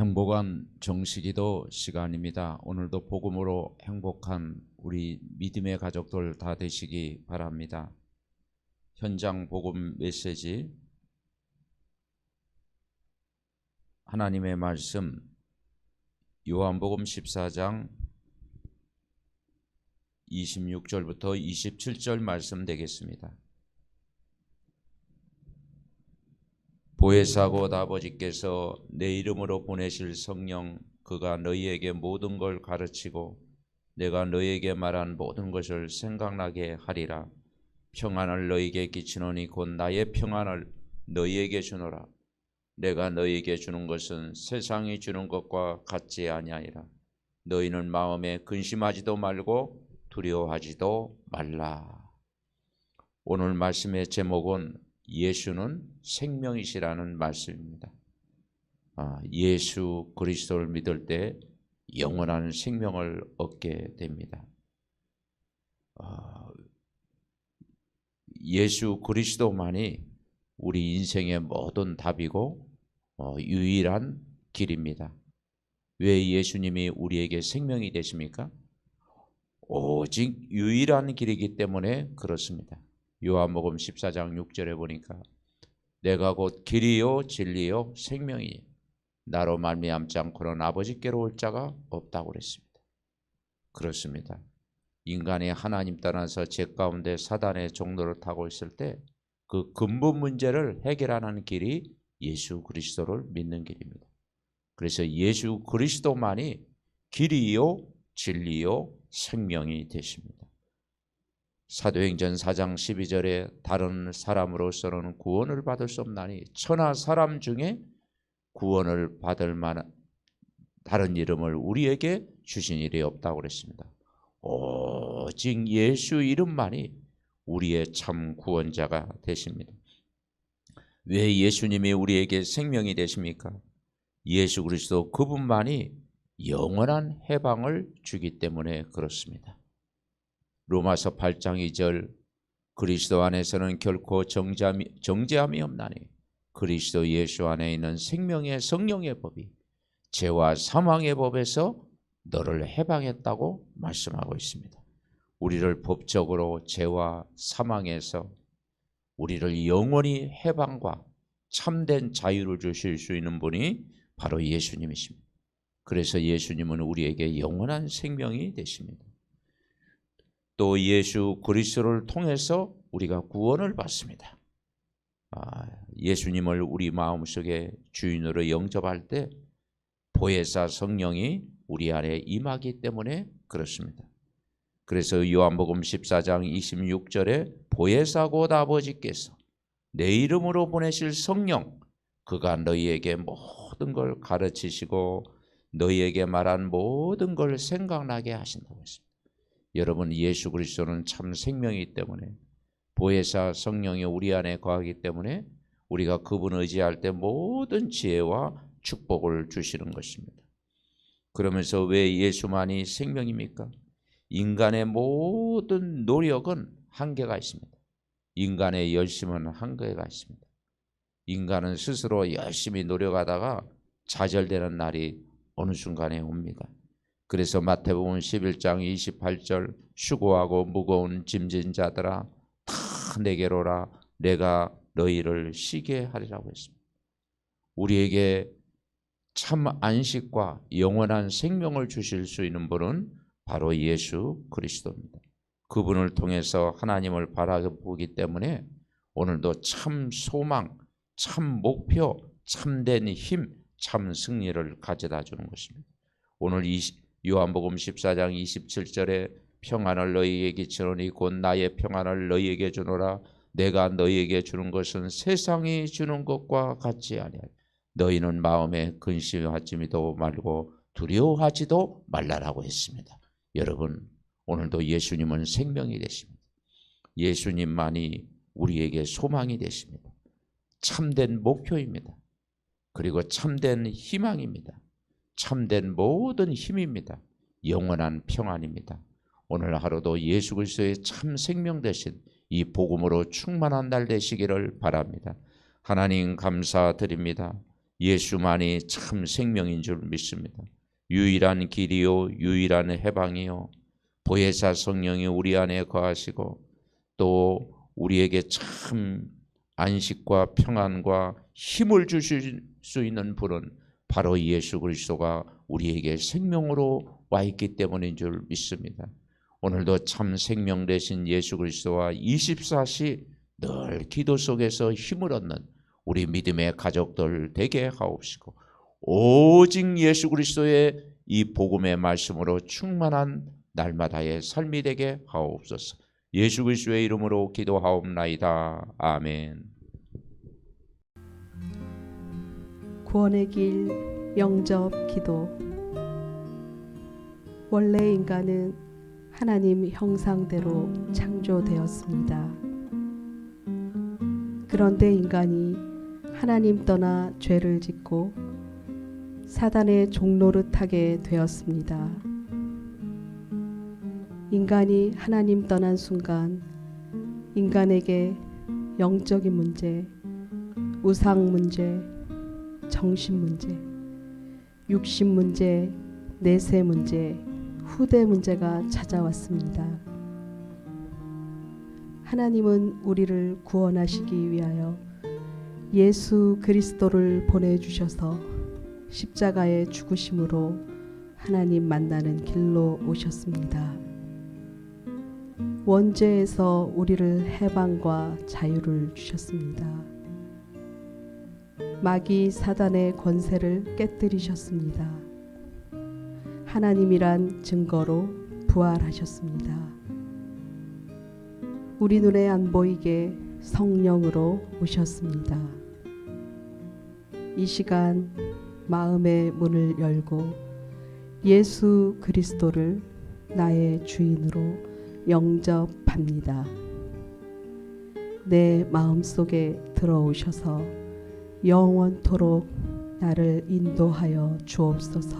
행복한 정식기도 시간입니다. 오늘도 복음으로 행복한 우리 믿음의 가족들 다 되시기 바랍니다. 현장 복음 메시지 하나님의 말씀 요한복음 14장 26절부터 27절 말씀 되겠습니다. 보혜사 곧 아버지께서 내 이름으로 보내실 성령 그가 너희에게 모든 걸 가르치고 내가 너희에게 말한 모든 것을 생각나게 하리라. 평안을 너희에게 끼치노니 곧 나의 평안을 너희에게 주노라. 내가 너희에게 주는 것은 세상이 주는 것과 같지 아니하리라. 너희는 마음에 근심하지도 말고 두려워하지도 말라 오늘 말씀의 제목은 예수는 생명이시라는 말씀입니다. 아, 예수 그리스도를 믿을 때 영원한 생명을 얻게 됩니다. 아, 예수 그리스도만이 우리 인생의 모든 답이고 어, 유일한 길입니다. 왜 예수님이 우리에게 생명이 되십니까? 오직 유일한 길이기 때문에 그렇습니다. 요한복음 14장 6절에 보니까 내가 곧 길이요 진리요 생명이 나로 말미암지 않고는 아버지께로 올 자가 없다고 그랬습니다. 그렇습니다. 인간이 하나님 떠나서 죄 가운데 사단의 종로를 타고 있을 때 그 근본 문제를 해결하는 길이 예수 그리스도를 믿는 길입니다. 그래서 예수 그리스도만이 길이요 진리요 생명이 되십니다. 사도행전 4장 12절에 다른 사람으로서는 구원을 받을 수 없나니 천하 사람 중에 구원을 받을 만한 다른 이름을 우리에게 주신 일이 없다고 그랬습니다. 오직 예수 이름만이 우리의 참 구원자가 되십니다. 왜 예수님이 우리에게 생명이 되십니까? 예수 그리스도 그분만이 영원한 해방을 주기 때문에 그렇습니다. 로마서 8장 2절 그리스도 안에서는 결코 정죄함이, 정죄함이 없나니 그리스도 예수 안에 있는 생명의 성령의 법이 죄와 사망의 법에서 너를 해방했다고 말씀하고 있습니다. 우리를 법적으로 죄와 사망에서 우리를 영원히 해방과 참된 자유를 주실 수 있는 분이 바로 예수님이십니다. 그래서 예수님은 우리에게 영원한 생명이 되십니다. 또 예수 그리스도를 통해서 우리가 구원을 받습니다. 아, 예수님을 우리 마음속에 주인으로 영접할 때 보혜사 성령이 우리 안에 임하기 때문에 그렇습니다. 그래서 요한복음 14장 26절에 보혜사 곧 아버지께서 내 이름으로 보내실 성령 그가 너희에게 모든 걸 가르치시고 너희에게 말한 모든 걸 생각나게 하신다고 했습니다. 여러분 예수 그리스도는 참 생명이기 때문에 보혜사 성령이 우리 안에 거하기 때문에 우리가 그분 의지할 때 모든 지혜와 축복을 주시는 것입니다. 그러면서 왜 예수만이 생명입니까? 인간의 모든 노력은 한계가 있습니다. 인간의 열심은 한계가 있습니다. 인간은 스스로 열심히 노력하다가 좌절되는 날이 어느 순간에 옵니다. 그래서 마태복음 11장 28절 수고하고 무거운 짐진 자들아 다 내게로라 내가 너희를 쉬게 하리라고 했습니다. 우리에게 참 안식과 영원한 생명을 주실 수 있는 분은 바로 예수 그리스도입니다. 그분을 통해서 하나님을 바라보기 때문에 오늘도 참 소망, 참 목표, 참된 힘, 참 승리를 가져다 주는 것입니다. 오늘 요한복음 14장 27절에 평안을 너희에게 주노니 곧 나의 평안을 너희에게 주노라 내가 너희에게 주는 것은 세상이 주는 것과 같지 아니하 너희는 마음에 근심하지도 말고 두려워하지도 말라라고 했습니다. 여러분 오늘도 예수님은 생명이 되십니다. 예수님만이 우리에게 소망이 되십니다. 참된 목표입니다. 그리고 참된 희망입니다. 참된 모든 힘입니다. 영원한 평안입니다. 오늘 하루도 예수 그리스도의 참 생명 되신 이 복음으로 충만한 날 되시기를 바랍니다. 하나님 감사드립니다. 예수만이 참 생명인 줄 믿습니다. 유일한 길이요 유일한 해방이요 보혜사 성령이 우리 안에 거하시고 또 우리에게 참 안식과 평안과 힘을 주실 수 있는 분은 바로 예수 그리스도가 우리에게 생명으로 와 있기 때문인 줄 믿습니다. 오늘도 참 생명 되신 예수 그리스도와 24시 늘 기도 속에서 힘을 얻는 우리 믿음의 가족들 되게 하옵시고 오직 예수 그리스도의 이 복음의 말씀으로 충만한 날마다의 삶이 되게 하옵소서. 예수 그리스도의 이름으로 기도하옵나이다. 아멘. 구원의 길 영접 기도 원래 인간은 하나님 형상대로 창조되었습니다. 그런데 인간이 하나님 떠나 죄를 짓고 사단의 종노릇하게 되었습니다. 인간이 하나님 떠난 순간 인간에게 영적인 문제, 우상 문제, 정신 문제, 육신 문제, 내세 문제, 후대 문제가 찾아왔습니다. 하나님은 우리를 구원하시기 위하여 예수 그리스도를 보내주셔서 십자가의 죽으심으로 하나님 만나는 길로 오셨습니다. 원죄에서 우리를 해방과 자유를 주셨습니다. 마귀 사단의 권세를 깨뜨리셨습니다. 하나님이란 증거로 부활하셨습니다. 우리 눈에 안 보이게 성령으로 오셨습니다. 이 시간 마음의 문을 열고 예수 그리스도를 나의 주인으로 영접합니다. 내 마음 속에 들어오셔서 영원토록 나를 인도하여 주옵소서.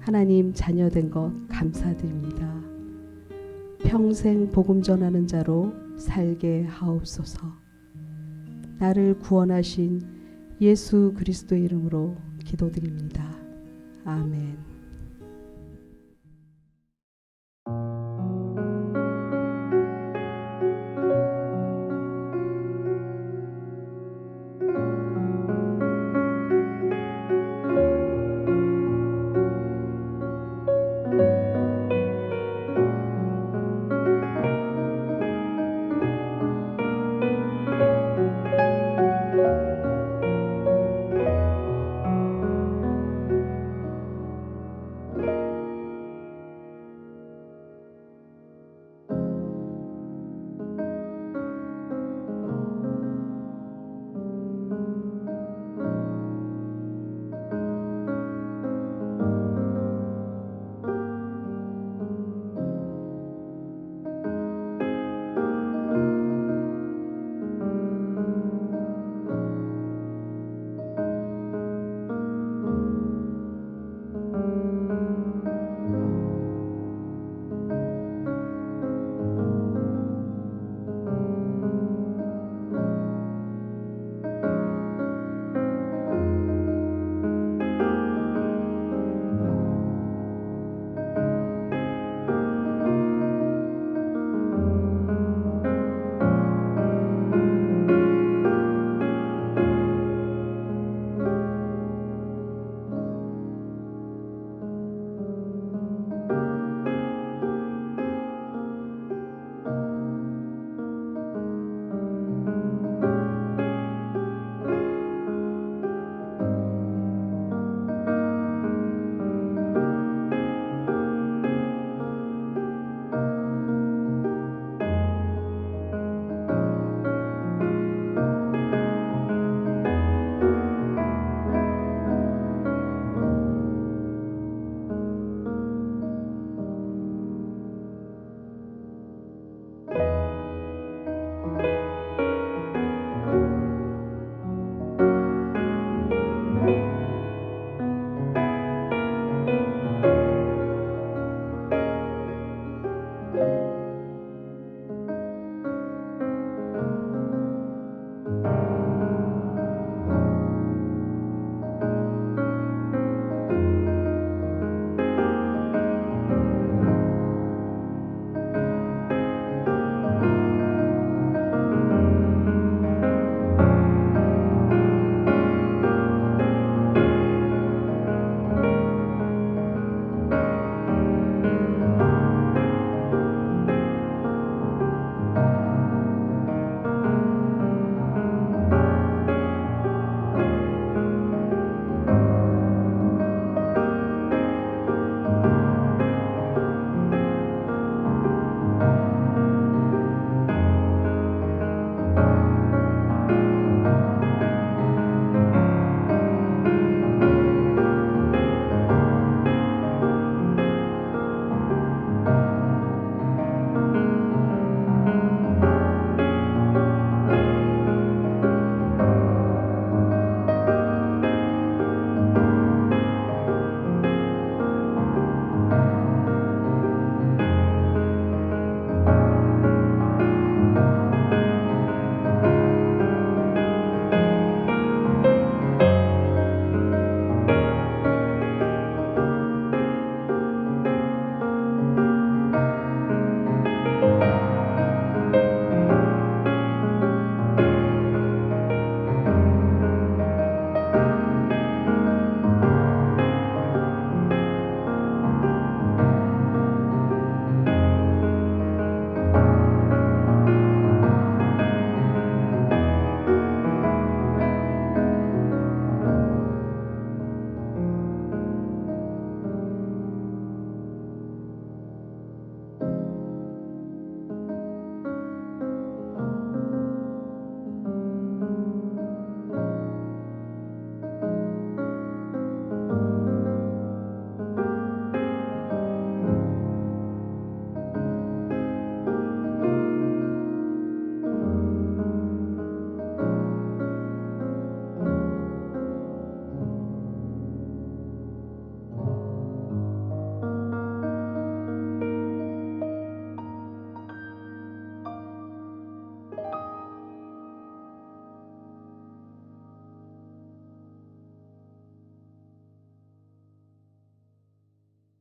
하나님 자녀된 것 감사드립니다. 평생 복음 전하는 자로 살게 하옵소서. 나를 구원하신 예수 그리스도의 이름으로 기도드립니다. 아멘.